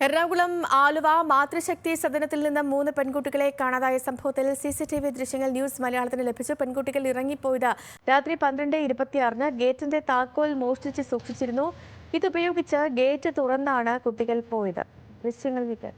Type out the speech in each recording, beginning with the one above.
എറണാകുളം ആലുവ മാതൃശക്തി സദനത്തിൽ നിന്ന് മൂന്ന് പെൺകുട്ടികളെ കാണാതായ സംഭവത്തിൽ സി സി ടി വി ദൃശ്യങ്ങൾ ന്യൂസ് മലയാളത്തിന് ലഭിച്ചു. പെൺകുട്ടികൾ ഇറങ്ങിപ്പോയത് രാത്രി പന്ത്രണ്ട് ഇരുപത്തിയാറിന് ഗേറ്റിന്റെ താക്കോൽ മോഷ്ടിച്ച് സൂക്ഷിച്ചിരുന്നു. ഇതുപയോഗിച്ച് ഗേറ്റ് തുറന്നാണ് കുട്ടികൾ പോയത്. ദൃശ്യങ്ങൾ വിട്ട്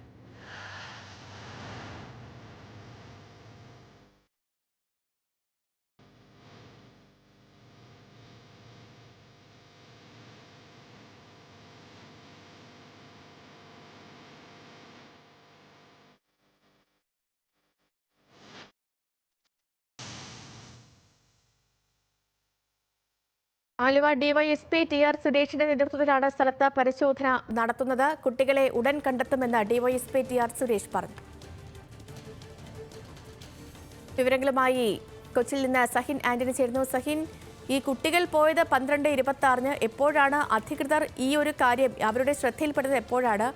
ആലുവ ഡിവൈഎസ്പി ടി ആർ സുരേഷിന്റെ നേതൃത്വത്തിലാണ് സ്ഥലത്ത് പരിശോധന നടത്തുന്നത്. കുട്ടികളെ ഉടൻ കണ്ടെത്തുമെന്ന് ഡിവൈഎസ്പി ടി ആർ സുരേഷ് പറഞ്ഞു. വിവരങ്ങളുമായി കൊച്ചിയിൽ നിന്ന് സഹിൻ ആന്റണി ചേരുന്നു. സഹിൻ ഈ കുട്ടികൾ പോയത് പന്ത്രണ്ട് ഇരുപത്തി ആറിന് എപ്പോഴാണ്? അധികൃതർ ഈ ഒരു കാര്യം അവരുടെ ശ്രദ്ധയിൽപ്പെടുന്നത് എപ്പോഴാണ്?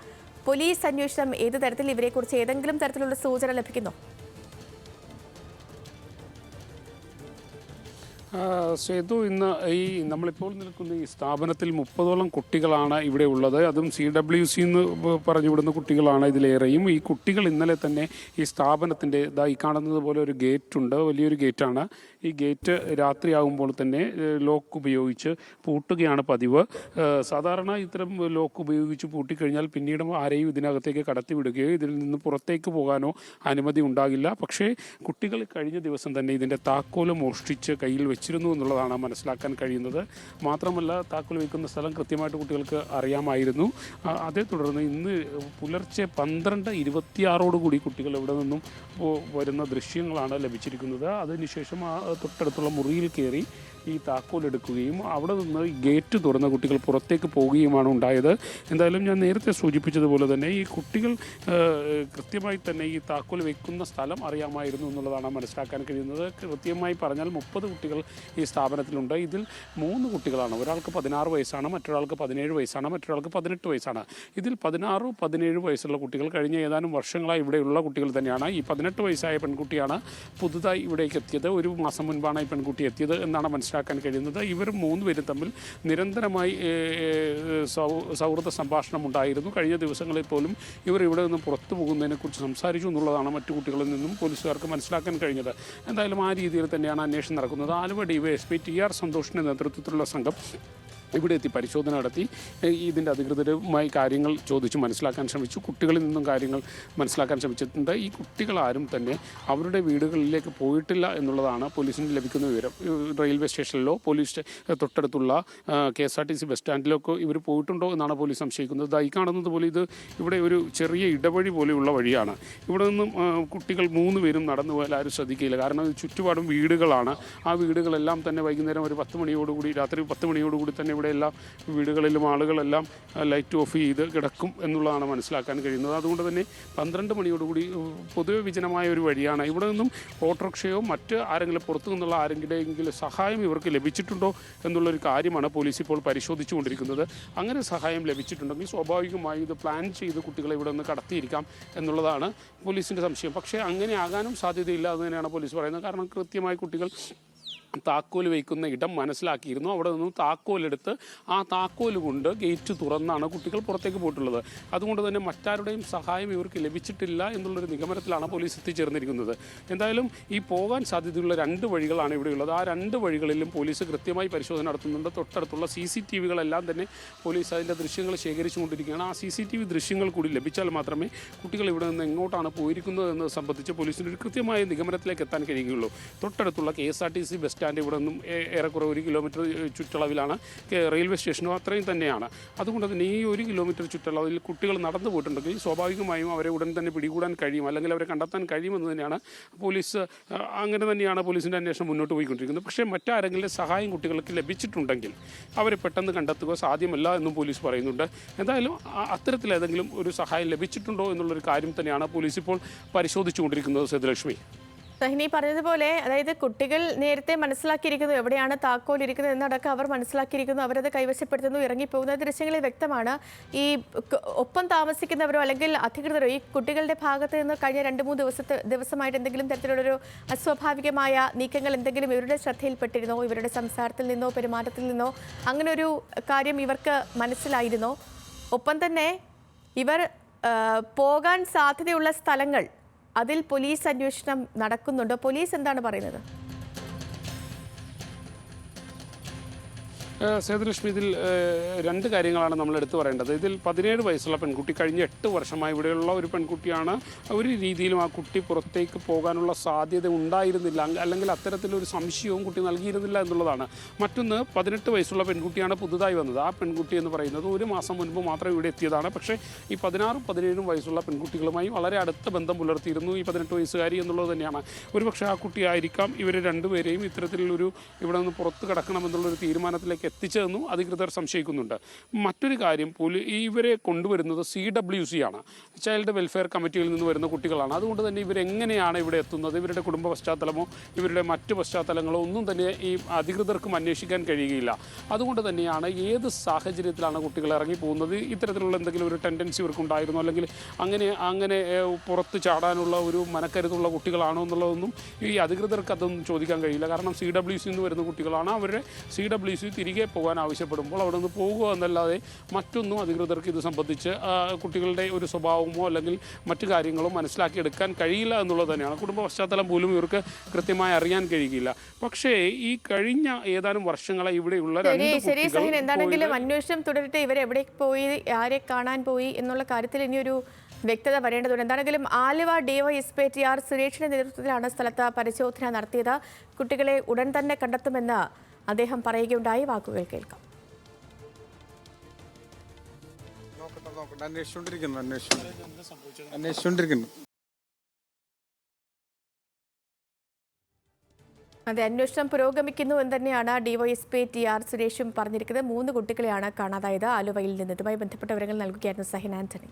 പോലീസ് അന്വേഷണം ഏത് തരത്തിൽ? ഇവരെക്കുറിച്ച് ഏതെങ്കിലും തരത്തിലുള്ള സൂചന ലഭിക്കുന്നോ. സേതു ഇന്ന് ഈ നമ്മളിപ്പോൾ നിൽക്കുന്ന ഈ സ്ഥാപനത്തിൽ മുപ്പതോളം കുട്ടികളാണ് ഇവിടെ ഉള്ളത്. അതും സി ഡബ്ല്യു സി എന്ന് പറഞ്ഞു വിടുന്ന കുട്ടികളാണ് ഇതിലേറെയും. ഈ കുട്ടികൾ ഇന്നലെ തന്നെ ഈ സ്ഥാപനത്തിന്റെ ഈ കാണുന്നത് പോലെ ഒരു ഗേറ്റ് ഉണ്ട് വലിയൊരു ഗേറ്റാണ്. ഈ ഗേറ്റ് രാത്രിയാകുമ്പോൾ തന്നെ ലോക്ക് ഉപയോഗിച്ച് പൂട്ടുകയാണ് പതിവ്. സാധാരണ ഇത്തരം ലോക്ക് ഉപയോഗിച്ച് പൂട്ടിക്കഴിഞ്ഞാൽ പിന്നീട് ആരെയും ഇതിനകത്തേക്ക് കടത്തിവിടുകയോ ഇതിൽ നിന്ന് പുറത്തേക്ക് പോകാനോ അനുമതി ഉണ്ടാകില്ല. പക്ഷേ കുട്ടികൾ കഴിഞ്ഞ ദിവസം തന്നെ ഇതിന്റെ താക്കോൽ മോഷ്ടിച്ച് കയ്യിൽ വെച്ചിരുന്നു എന്നുള്ളതാണ് മനസ്സിലാക്കാൻ കഴിയുന്നത്. മാത്രമല്ല താക്കോൽ വയ്ക്കുന്ന സ്ഥലം കൃത്യമായിട്ട് കുട്ടികൾക്ക് അറിയാമായിരുന്നു. അതേ തുടർന്ന് ഇന്ന് പുലർച്ചെ പന്ത്രണ്ട് ഇരുപത്തിയാറോടുകൂടി കുട്ടികൾ ഇവിടെ നിന്നും വരുന്ന ദൃശ്യങ്ങളാണ് ലഭിച്ചിരിക്കുന്നത്. അതിനുശേഷം ആ തൊട്ടടുത്തുള്ള മുറിയിൽ കയറി ഈ താക്കോൽ എടുക്കുകയും അവിടെ നിന്ന് ഗേറ്റ് തുറന്ന കുട്ടികൾ പുറത്തേക്ക് പോവുകയുമാണ് ഉണ്ടായത്. എന്തായാലും ഞാൻ നേരത്തെ സൂചിപ്പിച്ചതുപോലെ തന്നെ ഈ കുട്ടികൾ കൃത്യമായി തന്നെ ഈ താക്കോൽ വെക്കുന്ന സ്ഥലം അറിയാമായിരുന്നു എന്നുള്ളതാണ് മനസ്സിലാക്കാൻ കഴിയുന്നത്. കൃത്യമായി പറഞ്ഞാൽ മുപ്പത് കുട്ടികൾ ഈ സ്ഥാപനത്തിലുണ്ട്. ഇതിൽ മൂന്ന് കുട്ടികളാണ്. ഒരാൾക്ക് പതിനാറ് വയസ്സാണ് മറ്റൊരാൾക്ക് പതിനേഴ് വയസ്സാണ് മറ്റൊരാൾക്ക് പതിനെട്ട് വയസ്സാണ്. ഇതിൽ പതിനാറ് പതിനേഴ് വയസ്സുള്ള കുട്ടികൾ കഴിഞ്ഞ ഏതാനും വർഷങ്ങളായി ഇവിടെയുള്ള കുട്ടികൾ തന്നെയാണ്. ഈ പതിനെട്ട് വയസ്സായ പെൺകുട്ടിയാണ് പുതുതായി ഇവിടേക്ക് എത്തിയത്. ഒരു മാസം മുൻപാണ് ഈ പെൺകുട്ടി എത്തിയത് എന്നാണ് മനസ്സിലാക്കാൻ കഴിയുന്നത് ഇവർ മൂന്നുപേരും തമ്മിൽ നിരന്തരമായി സൗ- സൗഹൃദ സംഭാഷണം ഉണ്ടായിരുന്നു. കഴിഞ്ഞ ദിവസങ്ങളിൽ പോലും ഇവർ ഇവിടെ നിന്ന് പുറത്തു പോകുന്നതിനെക്കുറിച്ച് സംസാരിച്ചു എന്നുള്ളതാണ് മറ്റു കുട്ടികളിൽ നിന്നും പോലീസുകാർക്ക് മനസ്സിലാക്കാൻ കഴിഞ്ഞത്. എന്തായാലും ആ രീതിയിൽ തന്നെയാണ് അന്വേഷണം നടക്കുന്നത്. ആലുവ ഡിവൈഎസ്പി ടി ആർ സന്തോഷിന്റെ നേതൃത്വത്തിലുള്ള സംഘം ഇവിടെ എത്തി പരിശോധന നടത്തി. ഇതിന്റെ അധികൃതരുമായി കാര്യങ്ങൾ ചോദിച്ച് മനസ്സിലാക്കാൻ ശ്രമിച്ചു. കുട്ടികളിൽ നിന്നും കാര്യങ്ങൾ മനസ്സിലാക്കാൻ ശ്രമിച്ചിട്ടുണ്ട്. ഈ കുട്ടികളാരും തന്നെ അവരുടെ വീടുകളിലേക്ക് പോയിട്ടില്ല എന്നുള്ളതാണ് പോലീസിന് ലഭിക്കുന്ന വിവരം. റെയിൽവേ സ്റ്റേഷനിലോ പോലീസ് തൊട്ടടുത്തുള്ള K S R T C bus സ്റ്റാൻഡിലൊക്കെ ഇവർ പോയിട്ടുണ്ടോ എന്നാണ് പോലീസ് സംശയിക്കുന്നത്. ദൈ കാണുന്നത് പോലെ ഇത് ഇവിടെ ഒരു ചെറിയ ഇടവഴി പോലെയുള്ള വഴിയാണ്. ഇവിടെ നിന്നും കുട്ടികൾ മൂന്ന് പേരും നടന്നു പോയാൽ ആരും ശ്രദ്ധിക്കില്ല കാരണം ചുറ്റുപാടും വീടുകളാണ്. ആ വീടുകളെല്ലാം തന്നെ വൈകുന്നേരം ഒരു പത്ത് മണിയോടുകൂടി രാത്രി പത്ത് മണിയോടുകൂടി തന്നെ ഇവിടെ എല്ലാ വീടുകളിലും ആളുകളെല്ലാം ലൈറ്റ് ഓഫ് ചെയ്ത് കിടക്കും എന്നുള്ളതാണ് മനസ്സിലാക്കാൻ കഴിയുന്നത്. അതുകൊണ്ട് തന്നെ പന്ത്രണ്ട് മണിയോടുകൂടി പൊതുവെ വിജനമായ ഒരു വഴിയാണ്. ഇവിടെ നിന്നും ഓട്ടോറിക്ഷയോ മറ്റ് ആരെങ്കിലും പുറത്തു നിന്നുള്ള ആരെങ്കിലെങ്കിലും സഹായം ഇവർക്ക് ലഭിച്ചിട്ടുണ്ടോ എന്നുള്ളൊരു കാര്യമാണ് പോലീസ് ഇപ്പോൾ പരിശോധിച്ചുകൊണ്ടിരിക്കുന്നത്. അങ്ങനെ സഹായം ലഭിച്ചിട്ടുണ്ടെങ്കിൽ സ്വാഭാവികമായി ഇത് പ്ലാൻ ചെയ്ത് കുട്ടികളെ ഇവിടെ നിന്ന് കടത്തിയിരിക്കാം എന്നുള്ളതാണ് പോലീസിന്റെ സംശയം. പക്ഷേ അങ്ങനെ ആകാനും സാധ്യതയില്ല എന്ന് തന്നെയാണ് പോലീസ് പറയുന്നത്. കാരണം കൃത്യമായി കുട്ടികൾ താക്കോൽ വയ്ക്കുന്ന ഇടം മനസ്സിലാക്കിയിരുന്നു. അവിടെ നിന്നും താക്കോലെടുത്ത് ആ താക്കോൽ കൊണ്ട് ഗേറ്റ് തുറന്നാണ് കുട്ടികൾ പുറത്തേക്ക് പോയിട്ടുള്ളത്. അതുകൊണ്ട് തന്നെ മറ്റാരുടെയും സഹായം ഇവർക്ക് ലഭിച്ചിട്ടില്ല എന്നുള്ളൊരു നിഗമനത്തിലാണ് പോലീസ് എത്തിച്ചേർന്നിരിക്കുന്നത്. എന്തായാലും ഈ പോകാൻ സാധ്യതയുള്ള രണ്ട് വഴികളാണ് ഇവിടെയുള്ളത് ആ രണ്ട് വഴികളിലും പോലീസ് കൃത്യമായി പരിശോധന നടത്തുന്നുണ്ട്. തൊട്ടടുത്തുള്ള സി സി ടി വികളെല്ലാം തന്നെ പോലീസ് അതിന്റെ ദൃശ്യങ്ങൾ ശേഖരിച്ചുകൊണ്ടിരിക്കുകയാണ്. ആ സി സി ടി വി ദൃശ്യങ്ങൾ കൂടി ലഭിച്ചാൽ മാത്രമേ കുട്ടികൾ ഇവിടെ നിന്ന് എങ്ങോട്ടാണ് പോയിരിക്കുന്നത് എന്നത് സംബന്ധിച്ച് പോലീസിന് ഒരു കൃത്യമായ നിഗമനത്തിലേക്ക് എത്താൻ കഴിയുകയുള്ളൂ. തൊട്ടടുത്തുള്ള K S R T C bus stand ഇവിടെ നിന്നും ഏറെക്കുറെ ഒരു കിലോമീറ്റർ ചുറ്റളവിലാണ് റെയിൽവേ സ്റ്റേഷനും അത്രയും തന്നെയാണ്. അതുകൊണ്ട് തന്നെ ഈ ഒരു കിലോമീറ്റർ ചുറ്റളവിൽ കുട്ടികൾ നടന്നു പോയിട്ടുണ്ടെങ്കിൽ സ്വാഭാവികമായും അവരെ ഉടൻ തന്നെ പിടികൂടാൻ കഴിയും. അല്ലെങ്കിൽ അവരെ കണ്ടെത്താൻ കഴിയുമെന്ന് തന്നെയാണ് പോലീസ് അങ്ങനെ തന്നെയാണ് പോലീസിന്റെ അന്വേഷണം മുന്നോട്ട് പോയിക്കൊണ്ടിരിക്കുന്നത്. പക്ഷേ മറ്റാരെങ്കിലും സഹായം കുട്ടികൾക്ക് ലഭിച്ചിട്ടുണ്ടെങ്കിൽ അവരെ പെട്ടെന്ന് കണ്ടെത്തുക സാധ്യമല്ല എന്നും പോലീസ് പറയുന്നുണ്ട്. എന്തായാലും അത്തരത്തിൽ ഏതെങ്കിലും ഒരു സഹായം ലഭിച്ചിട്ടുണ്ടോ എന്നുള്ളൊരു കാര്യം തന്നെയാണ് പോലീസ് ഇപ്പോൾ പരിശോധിച്ചുകൊണ്ടിരിക്കുന്നത് സേതുലക്ഷ്മി. സഹിനി പറഞ്ഞതുപോലെ അതായത് കുട്ടികൾ നേരത്തെ മനസ്സിലാക്കിയിരിക്കുന്നു എവിടെയാണ് താക്കോൽ ഇരിക്കുന്നത് എന്നടക്കം അവർ മനസ്സിലാക്കിയിരിക്കുന്നു അവരത് കൈവശപ്പെടുത്തുന്നു ഇറങ്ങിപ്പോകുന്ന ദൃശ്യങ്ങളിൽ വ്യക്തമാണ്. ഈ ഒപ്പം താമസിക്കുന്നവരോ അല്ലെങ്കിൽ അധികൃതരോ ഈ കുട്ടികളുടെ ഭാഗത്ത് നിന്ന് കഴിഞ്ഞ രണ്ട് മൂന്ന് ദിവസത്തെ ദിവസമായിട്ട് എന്തെങ്കിലും തരത്തിലുള്ളൊരു അസ്വാഭാവികമായ നീക്കങ്ങൾ എന്തെങ്കിലും ഇവരുടെ ശ്രദ്ധയിൽപ്പെട്ടിരുന്നോ ഇവരുടെ സംസാരത്തിൽ നിന്നോ പെരുമാറ്റത്തിൽ നിന്നോ അങ്ങനെ ഒരു കാര്യം ഇവർക്ക് മനസ്സിലായിരുന്നോ? ഒപ്പം തന്നെ ഇവർ പോകാൻ സാധ്യതയുള്ള സ്ഥലങ്ങൾ അതിൽ പോലീസ് അന്വേഷണം നടക്കുന്നുണ്ടോ? പോലീസ് എന്താണ് പറയുന്നത്? സേതുലക്ഷ്മി ഇതിൽ രണ്ട് കാര്യങ്ങളാണ് നമ്മൾ എടുത്തു പറയേണ്ടത്. ഇതിൽ പതിനേഴ് വയസ്സുള്ള പെൺകുട്ടി കഴിഞ്ഞ എട്ട് വർഷമായി ഇവിടെയുള്ള ഒരു പെൺകുട്ടിയാണ്. ഒരു രീതിയിലും ആ കുട്ടി പുറത്തേക്ക് പോകാനുള്ള സാധ്യത ഉണ്ടായിരുന്നില്ല. അല്ലെങ്കിൽ അത്തരത്തിലൊരു സംശയവും കുട്ടി നൽകിയിരുന്നില്ല എന്നുള്ളതാണ്. മറ്റൊന്ന് പതിനെട്ട് വയസ്സുള്ള പെൺകുട്ടിയാണ് പുതുതായി വന്നത്. ആ പെൺകുട്ടി എന്ന് പറയുന്നത് ഒരു മാസം മുൻപ് മാത്രം ഇവിടെ എത്തിയതാണ്. പക്ഷേ ഈ പതിനാറും പതിനേഴും വയസ്സുള്ള പെൺകുട്ടികളുമായി വളരെ അടുത്ത ബന്ധം പുലർത്തിയിരുന്നു ഈ പതിനെട്ട് വയസ്സുകാരി എന്നുള്ളത് തന്നെയാണ്. ഒരുപക്ഷെ ആ കുട്ടിയായിരിക്കാം ഇവർ രണ്ടുപേരെയും ഇത്തരത്തിലൊരു ഇവിടെ നിന്ന് പുറത്ത് കിടക്കണമെന്നുള്ളൊരു തീരുമാനത്തിലേക്ക് എത്തിച്ചതെന്നും അധികൃതർ സംശയിക്കുന്നുണ്ട്. മറ്റൊരു കാര്യം പോലീ ഇവരെ കൊണ്ടുവരുന്നത് സി ഡബ്ല്യു സി ആണ്. ചൈൽഡ് വെൽഫെയർ കമ്മിറ്റിയിൽ നിന്ന് വരുന്ന കുട്ടികളാണ്. അതുകൊണ്ട് തന്നെ ഇവരെങ്ങനെയാണ് ഇവിടെ എത്തുന്നത്? ഇവരുടെ കുടുംബ പശ്ചാത്തലമോ ഇവരുടെ മറ്റ് പശ്ചാത്തലങ്ങളോ ഒന്നും തന്നെ ഈ അധികൃതർക്കും അന്വേഷിക്കാൻ കഴിയുകയില്ല. അതുകൊണ്ട് തന്നെയാണ് ഏത് സാഹചര്യത്തിലാണ് കുട്ടികൾ ഇറങ്ങി പോകുന്നത് ഇത്തരത്തിലുള്ള എന്തെങ്കിലും ഒരു ടെൻഡൻസി ഇവർക്കുണ്ടായിരുന്നു? അല്ലെങ്കിൽ അങ്ങനെ അങ്ങനെ പുറത്ത് ചാടാനുള്ള ഒരു മനക്കരുത്തുള്ള കുട്ടികളാണോ എന്നുള്ളതൊന്നും ഈ അധികൃതർക്ക് അതൊന്നും ചോദിക്കാൻ കഴിയില്ല. കാരണം സി ഡബ്ല്യു സി നിന്ന് വരുന്ന കുട്ടികളാണ്. അവരുടെ സി ഡബ്ല്യു സി തിരികെ പോകാൻ ആവശ്യപ്പെടുമ്പോൾ അവിടെ നിന്ന് പോകുക എന്നല്ലാതെ മറ്റൊന്നും അധികൃതർക്ക് ഇത് സംബന്ധിച്ച് കുട്ടികളുടെ ഒരു സ്വഭാവമോ അല്ലെങ്കിൽ മറ്റു കാര്യങ്ങളോ മനസ്സിലാക്കിയെടുക്കാൻ കഴിയില്ല എന്നുള്ളത് തന്നെയാണ്. കുടുംബ പശ്ചാത്തലം പോലും ഇവർക്ക് കൃത്യമായി അറിയാൻ കഴിയില്ല പക്ഷേ ഈ കഴിഞ്ഞ ഏതാനും വർഷങ്ങളെ ഇവിടെയുള്ള ശരി സഹിൻ എന്താണെങ്കിലും അന്വേഷണം തുടരട്ടെ. ഇവരെവിടെ പോയി ആരെ കാണാൻ പോയി എന്നുള്ള കാര്യത്തിൽ ഇനിയൊരു വ്യക്തത വരേണ്ടതുണ്ട്. എന്താണെങ്കിലും ആലുവ ഡിവൈഎസ്പി ടി ആർ സുരേഷിന്റെ നേതൃത്വത്തിലാണ് സ്ഥലത്ത് പരിശോധന നടത്തിയത്. കുട്ടികളെ ഉടൻ തന്നെ കണ്ടെത്തുമെന്ന് അദ്ദേഹം പറയുകയുണ്ടായി. വാക്കുകൾ കേൾക്കാം. നോക്കട്ടെ നോക്കട്ടെ. അന്വേഷിച്ചുകൊണ്ടിരിക്കുന്നു അന്വേഷിച്ചു അന്വേഷിച്ചുകൊണ്ടിരിക്കുന്നു. അതെ അന്വേഷണം പുരോഗമിക്കുന്നു എന്ന് തന്നെയാണ് ഡിവൈഎസ്പി ടി ആർ സുരേഷും പറഞ്ഞിരിക്കുന്നത്. മൂന്ന് കുട്ടികളെയാണ് കാണാതായത്. ആലുവയിൽ നിന്ന് ഇതുമായി ബന്ധപ്പെട്ട വിവരങ്ങൾ നൽകുകയായിരുന്നു സഹിൻ ആന്റണി.